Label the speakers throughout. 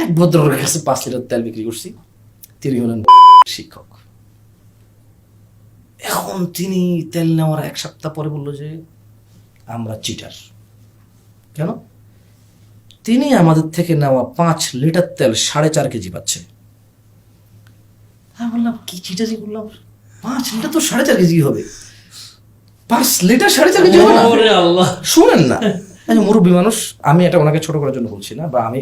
Speaker 1: এক ভদ্রের কাছে পাঁচ লিটার তেল বিক্রি করছি। তিনি হলেন শিক্ষক। এখন তিনি তেল নেওয়ার এক সপ্তাহ পরে বলল যে আমরা চিটার কেন? তিনি আমাদের থেকে নেওয়া পাঁচ লিটার তেল সাড়ে চার কেজি পাচ্ছে। আমি বললাম কি চিটারি বললাম পাঁচ লিটার তো সাড়ে চার কেজি হবে। পাঁচ লিটার সাড়ে চার কেজি হবে না? শুনেন না। মুরব্বী মানুষ, আমি এটা ওনাকে ছোট করার জন্য বলছি না, বা আমি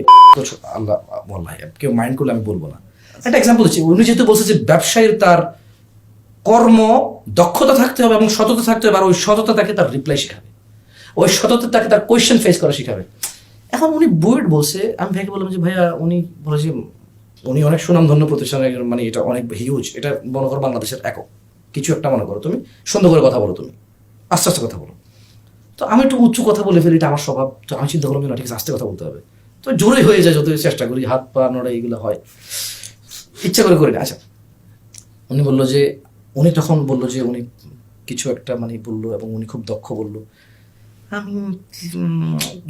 Speaker 1: আল্লাহ বল্লাহ কেউ মাইন্ড করলে আমি বলব না। একটা এক্সাম্পল দিচ্ছি, উনি যেহেতু বলছে যে ব্যবসায়ীর তার কর্ম দক্ষতা থাকতে হবে এবং সততা থাকতে হবে, আর ওই সততা তাকে তার রিপ্লাই শেখাবে। ওই সততা তাকে তার কোয়েশ্চেন ফেস করা শেখাবে। এখন উনি বুয়েট বলছে, আমি ভাইকে বললাম যে, ভাইয়া, উনি বলেছে, উনি অনেক সুনামধন্য প্রতিষ্ঠানের মানে এটা অনেক হিউজ এটা মনে করো বাংলাদেশের একক। কিছু একটা মনে করো তুমি, সুন্দর করে কথা বলো তুমি। আস্তে আস্তে কথা বলো। তো আমি একটু উচ্চ কথা বলে ফেলি, এটা আমার স্বভাব। তো আমি চিন্তা করলাম না, ঠিক আস্তে কথা বলতে হবে। তো জোরে হয়ে যায় যত চেষ্টা করি, হাত পা নড়া এইগুলো হয়। ইচ্ছা করে করি না আচ্ছা উনি বলল যে, উনি তখন বলল যে, উনি কিছু একটা মানে বলল এবং উনি খুব দক্ষ বলল। আমি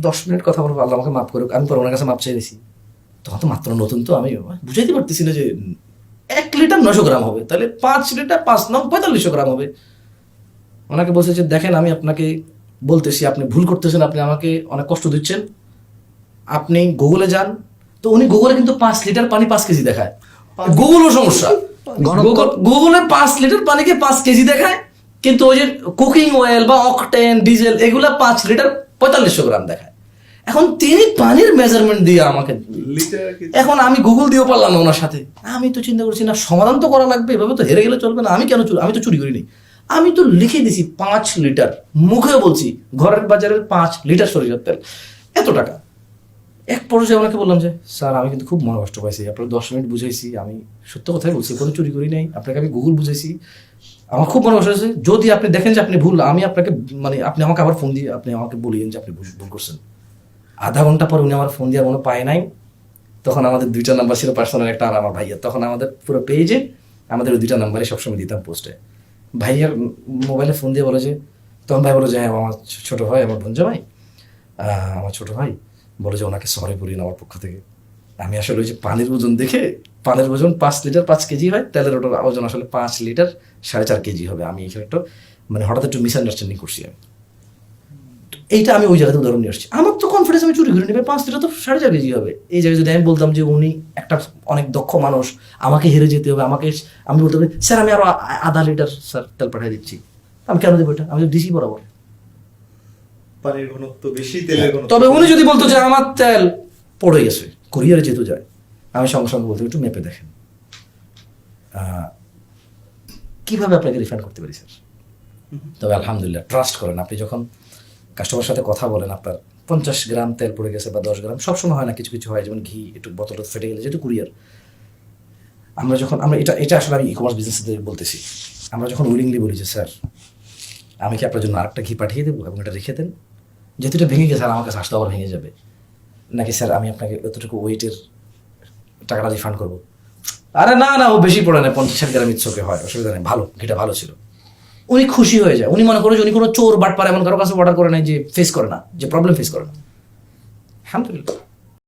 Speaker 1: দশ মিনিট কথা বলব, আল্লাহ আমাকে মাফ করুক, আমি পরে ওনার কাছে মাপ চাই দিছি। তখন তো মাত্র নতুন, তো আমি বুঝাইতে পারতেছি না যে, এক লিটার নশো গ্রাম হবে, তাহলে পাঁচ লিটার পাঁচ নং পঁয়তাল্লিশশো গ্রাম হবে। ওনাকে বলছে যে, দেখেন, আমি আপনাকে বলতেছি আপনি ভুল করতেছেন আপনি আমাকে অনেক কষ্ট দিচ্ছেন। আপনি গুগলে যান। তো উনি গুগলে কিন্তু পাঁচ লিটার পানি পাঁচ কেজি দেখায়। গুগলও সমস্যা। গুগল গুগলে পাঁচ লিটার পানিকে পাঁচ কেজি দেখায় কিন্তু ওই যে কুকিং অয়েল বা অকটেন ডিজেল এগুলো পাঁচ লিটার পঁয়তাল্লিশশো গ্রাম দেখায়। এখন তিনি পানির মেজারমেন্ট দিয়ে আমাকে এখন আমি গুগল দিয়েও পারলাম না ওনার সাথে। আমি তো চিন্তা করছি না সমাধান তো করা লাগবে এভাবে তো হেরে গেলে চলবে না। আমি কেন চুরি আমি তো চুরি করিনি। আমি তো লিখে দিছি পাঁচ লিটার। মুখে বলছি, ঘরের বাজারের পাঁচ লিটার সরিষার তেল। এত টাকা। এক পর্যায়ে ওনাকে বললাম যে, স্যার, আমি কিন্তু খুব মনে কষ্ট পাইছি। আপনার দশ মিনিট বুঝাইছি, আমি সত্য কথাই বলছি, কোনো চুরি করি নাই। আপনাকে আমি গুগল বুঝাইছি। আমার খুব মনে কষ্ট হয়েছে। যদি আপনি দেখেন যে আপনি ভুল, আমি আপনাকে মানে আপনি আমাকে আবার ফোন দিয়ে, আপনি আমাকে বলিয়েন যে আপনি ভুল করছেন। আধা ঘণ্টা পর উনি আমার ফোন দিয়ে মনে পায় নাই। তখন আমাদের দুইটা নাম্বার ছিল পার্সোনাল একটা আর আমার ভাইয়ের। তখন আমাদের পুরো পেজে আমাদের ওই দুইটা নাম্বারে সবসময় দিতাম পোস্টে ভাইয়ার মোবাইলে ফোন দিয়ে বলেছে তখন ভাই বলে যে হ্যাঁ আমার ছোটো ভাই, আমার ভঞ্জা ভাই আমার ছোটো ভাই, বলে যে ওনাকে শহরে বলি আমার পক্ষ থেকে। আমি আসলে ওই যে পানির ওজন দেখে, পানির ওজন পাঁচ লিটার পাঁচ কেজি হয়, তেলের ওটার ওজন আসলে পাঁচ লিটার সাড়ে চার কেজি হবে। আমি এখানে একটু মানে হঠাৎ একটু মিসআন্ডারস্ট্যান্ডিং করছি আমি। এইটা আমি ওই জায়গাতে উদাহরণ নিয়ে আসছি। আমার তো কনফিডেন্স আমি চুরি করে নেবে পাঁচ লিটার তো সাড়ে চার কেজি হবে। এই জায়গায় যদি আমি বলতাম যে উনি একটা অনেক দক্ষ মানুষ আমাকে হেরে যেতে হবে আমাকে আমি বলতে পারি স্যার আমি আরও আধা লিটার স্যার তেল পাঠিয়ে দিচ্ছি। আমি কেন দেবো এটা? আমি তো দিছি বরাবর।
Speaker 2: পানির ঘনত্ব বেশি তেলের ঘনত্ব
Speaker 1: তবে উনি যদি বলতো যে আমার তেল পড়ে গেছে কুরিয়ারে যেহেতু যায় আমি সঙ্গে সঙ্গে বলতে একটু মেপে দেখেন। আহ, কীভাবে আপনাকে রিফান্ড করতে পারি স্যার? তবে আলহামদুলিল্লাহ ট্রাস্ট করেন আপনি যখন কাস্টমার সাথে কথা বলেন আপনার। পঞ্চাশ গ্রাম তেল পড়ে গেছে বা দশ গ্রাম, সবসময় হয় না কিছু কিছু হয়, যেমন ঘি, একটু বোতলটা ফেটে গেলে, যেহেতু কুরিয়ার। আমরা যখন, আমরা এটা এটা আসলে আমি ই কমার্স বিজনেস বলতেছি। আমরা যখন উইলিংলি বলি যে, স্যার, আমি কি আপনার জন্য আরেকটা ঘি পাঠিয়ে দেবো এবং এটা রেখে দেন? যেহেতু এটা ভেঙে গেছে আর আমার কাছে আসতে আবার ভেঙে যাবে। নাকি, স্যার, আমি আপনাকে এতটুকু ওয়েটের টাকাটা রিফান্ড করব? আরে না না, ও বেশি পড়ে না, পঞ্চাশ গ্রাম ইচ্ছকে হয়, অসুবিধা নেই, ভালো, ঘিটা ভালো ছিল। উনি খুশি হয়ে যায়। উনি মনে করে যে উনি কোনো চোর, বাটপার এমন কারও কাছে অর্ডার করে নাই যে ফেস করে না, যে প্রবলেম ফেস করে না। আলহামদুলিল্লাহ।